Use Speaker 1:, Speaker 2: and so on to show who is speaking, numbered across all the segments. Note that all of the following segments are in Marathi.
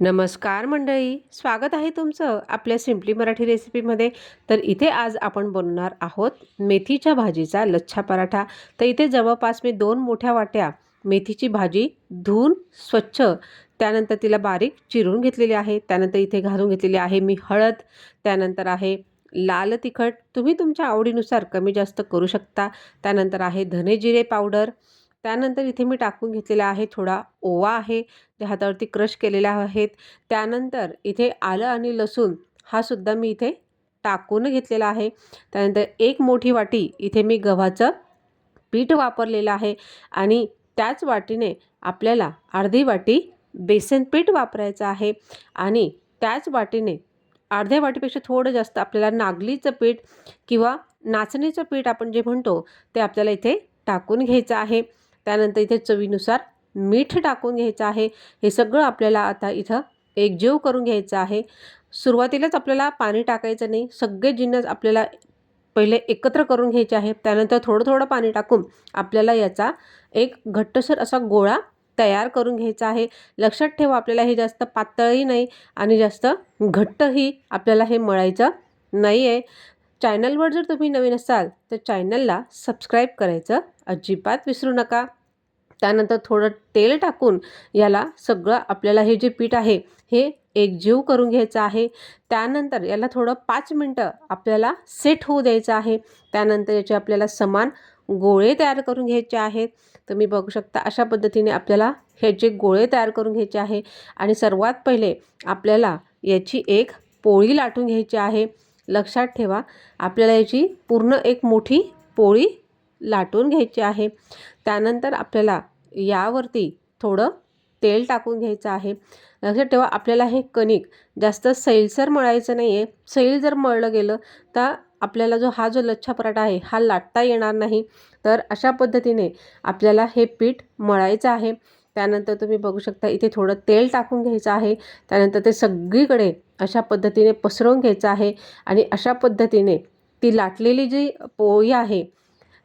Speaker 1: नमस्कार मंडळी स्वागत आहे तुमचं आपल्या सिम्पली मराठी रेसिपीमध्ये तर इथे आज आपण बनवणार आहोत मेथीच्या भाजीचा लच्छा पराठा. तर इथे जवळपास मी दोन मोठ्या वाट्या मेथीची भाजी धुवून स्वच्छ त्यानंतर तिला बारीक चिरून घेतलेली आहे. त्यानंतर इथे घालून घेतलेली आहे मी हळद त्यानंतर आहे लाल तिखट. तुम्ही तुमच्या आवडीनुसार कमी जास्त करू शकता. त्यानंतर आहे धने जिरे पावडर. त्यानंतर इथे मी टाकून घेतलेला आहे थोडा ओवा आहे जे हातावरती क्रश केलेल्या आहेत. त्यानंतर इथे आलं आणि लसूण हा सुद्धा मी इथे टाकून घेतलेला आहे. त्यानंतर एक मोठी वाटी इथे मी गव्हाचं पीठ वापरलेलं आहे आणि त्याच वाटीने आपल्याला अर्धी वाटी बेसन पीठ वापरायचं आहे आणि त्याच वाटीने अर्ध्या वाटीपेक्षा थोडं जास्त आपल्याला नागलीचं पीठ किंवा नाचणीचं पीठ आपण जे म्हणतो ते आपल्याला इथे टाकून घ्यायचं आहे. त्यानंतर इथे चवीनुसार मीठ टाकून घ्यायचं आहे. हे सगळं आपल्याला आता इथं एकजीव करून घ्यायचं आहे. सुरुवातीलाच आपल्याला पाणी टाकायचं नाही. सगळे जिन्नस आपल्याला पहिले एकत्र करून घ्यायचे आहे त्यानंतर थोडं थोडं पाणी टाकून आपल्याला याचा एक घट्टसर असा गोळा तयार करून घ्यायचा आहे. लक्षात ठेवा आपल्याला हे जास्त पातळही नाही आणि जास्त घट्टही आपल्याला हे मळायचं नाही आहे चॅनलवर जर तुम्ही नवीन असाल तर चॅनलला सबस्क्राईब करायचं अजिबात विसरू नका. त्यानंतर थोडं तेल टाकून याला सगळं आपल्याला हे जे पीठ आहे हे एकजीव करून घ्यायचं आहे. त्यानंतर याला थोडं पाच मिनटं आपल्याला सेट होऊ द्यायचं आहे. त्यानंतर याचे आपल्याला समान गोळे तयार करून घ्यायचे आहेत. तुम्ही बघू शकता अशा पद्धतीने आपल्याला हे जे गोळे तयार करून घ्यायचे आहे. आणि सर्वात पहिले आपल्याला याची एक पोळी लाटून घ्यायची आहे. लक्षात ठेवा. आपल्याला याची पूर्ण एक मोठी पोळी लाटून घ्यायची आहे. त्यानंतर आपल्याला यावरती थोडं तेल टाकून घ्यायचं आहे. लक्षात ठेवा आपल्याला हे कणिक जास्त सैलसर मळायचं नाही आहे सैल जर मळलं गेलं तर आपल्याला जो हा जो लच्छा पराठा आहे हा लाटता येणार नाही. तर अशा पद्धतीने आपल्याला हे पीठ मळायचं आहे. त्यानंतर तुम्ही बघू शकता इथे थोडं तेल टाकून घ्यायचं आहे. त्यानंतर ते सगळीकडे अशा पद्धतीने पसरवून घ्यायचं आहे आणि अशा पद्धतीने ती लाटलेली जी पोळी आहे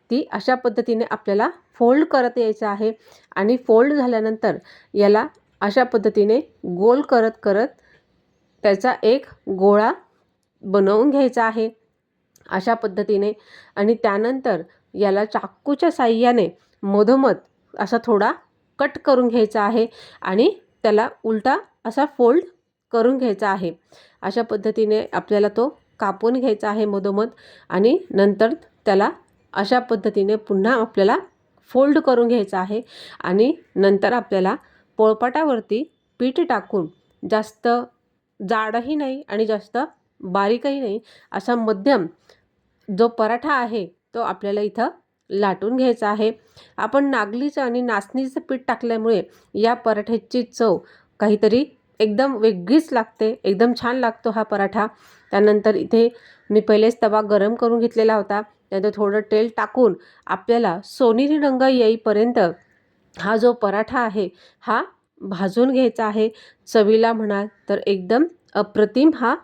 Speaker 1: ती अशा पद्धतीने आपल्याला फोल्ड करत यायचं आहे आणि फोल्ड झाल्यानंतर याला अशा पद्धतीने गोल करत करत त्याचा एक गोळा बनवून घ्यायचा आहे. अशा पद्धतीने आणि त्यानंतर याला चाकूच्या साह्याने मधोमध असा थोडा कट करून घ्यायचा आहे आणि त्याला उलटा असा फोल्ड करून घ्यायचा आहे. अशा पद्धतीने आपल्याला तो कापून घ्यायचा आहे मधोमध आणि नंतर त्याला अशा पद्धतीने पुन्हा आपल्याला फोल्ड करून घ्यायचा आहे आणि नंतर आपल्याला पोळपाटावरती पीठ टाकून जास्त जाडही नाही आणि जास्त बारीकही नाही असा मध्यम जो पराठा आहे तो आपल्याला इथं लाटून घ्यायचा आहे. आपण नागलीचं आणि नाचणीचं पीठ टाकल्यामुळे या पराठ्याची चव काहीतरी एकदम वेगळीच लागते एकदम छान लागतो हा पराठा. त्यानंतर इथे मी पहिलेच तवा गरम करून घेतलेला होता. त्यानंतर थोडं तेल टाकून आपल्याला सोनेरी रंग येईपर्यंत हा जो पराठा आहे हा भाजून घ्यायचा आहे. चवीला म्हणाल तर एकदम अप्रतिम हा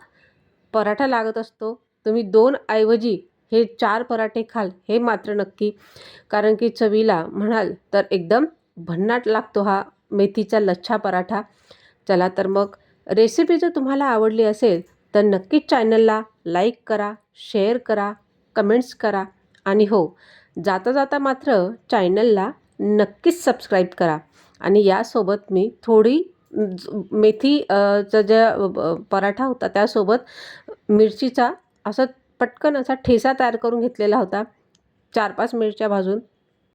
Speaker 1: पराठा लागत असतो. तुम्ही दोन ऐवजी हे चार पराठे खाल हे मात्र नक्की. कारण की चवीला म्हणाल तर एकदम भन्नाट लागतो हा मेथीचा लच्छा पराठा. चला तर मग रेसिपी जर तुम्हाला आवडली असेल तर नक्कीच चॅनलला लाईक करा शेअर करा कमेंट्स करा आणि हो जाता जाता मात्र चॅनलला नक्कीच सबस्क्राईब करा. आणि यासोबत मी थोडी मेथीचा ज्या पराठा होता त्यासोबत मिरचीचा असं पटकन असा ठेचा तयार करून घेतलेला होता. चार पाच मिरच्या भाजून.